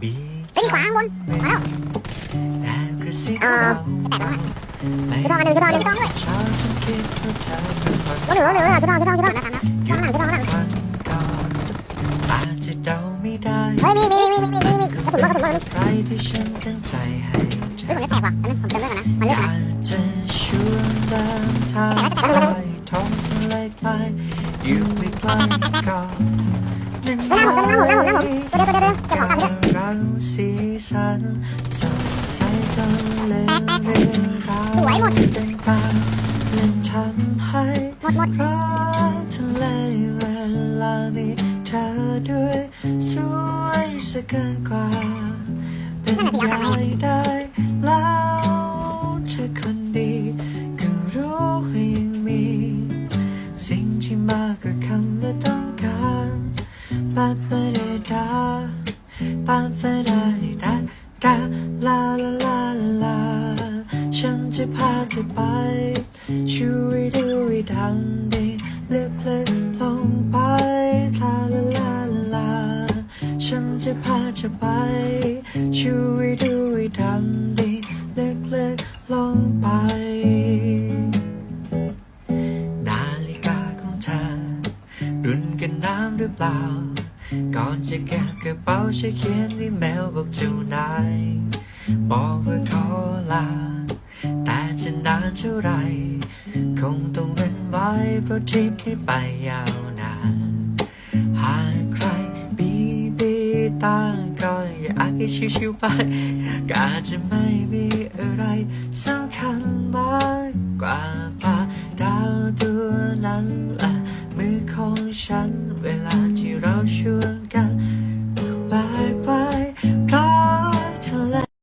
บีเฮ้ยมีขวาข้างบนมาแล้วแอบกระซิบเออเบาจะแตกแล้วอะไม่กระดองอันหนึ่งกระดองหนึ่งกระดองด้วยเช้าฉันคิดว่าเธอเป็นคนรถหนึ่งรถหนึ่งรถหนึ่งกระดองกระดองกระดองนะตามแล้วหยุดกระดองหลังกระดองหลังครั้งก่อนอาจจะเดาไม่ได้เฮ้ยมีมีมีมีมีมีกระสุนว่ากระสุนว่าใครที่ฉันตั้งใจให้เธเฮ้ยอผมจะแตกว่ะอันนั้นผมเติมเลือดก่อนนะมันอเลือดยาก่อนนะกจะชวนเดินทางไปท้องทะเลไกลอยู่ไม่ไกลก่ อนนั่นเฮ้ยหน้าผมหน้าผมหน้าผมหน้าผมตัวเดียวตัวเดียวเดียวเก็บของกลับไปด้วยรังสีสันสดใสจนเลืมเรื่องราวเป็นปาเล่นทำให้หมดหมดรักทะเลเวลามีเธอด้วยสวยสักเกินกว่าเป็นใหญ่ได้แล้วเธอคนดีก็รู้ว่ายังมี สิ่งที่มากกว่าคำ ฉันจะพาเธอไปช่วยดูให้ดังดีลึกลึกลงไปลาลาลาลา ฉันจะพาเธอไปช่วยดูให้ดังดีลึกลึกลงไป นาฬิกาของเธอรุ่นกันน้ำหรือเปล่า ก่อนจะเก็บกระเป๋าฉันเขียนอีเมลบอกเจ้านายบอกว่าขอลา แต่จะนานเท่าไร คงต้องเว้นไว้เพราะทริปนี้ไปยาวนาน หากใครบีบีตาก็อย่าอาจให้ชิวๆไปก็อาจจะไม่มีอะไรสำคัญมากกว่าพาดาวตัวนั้นและมือของฉัน เวลาที่เราชวน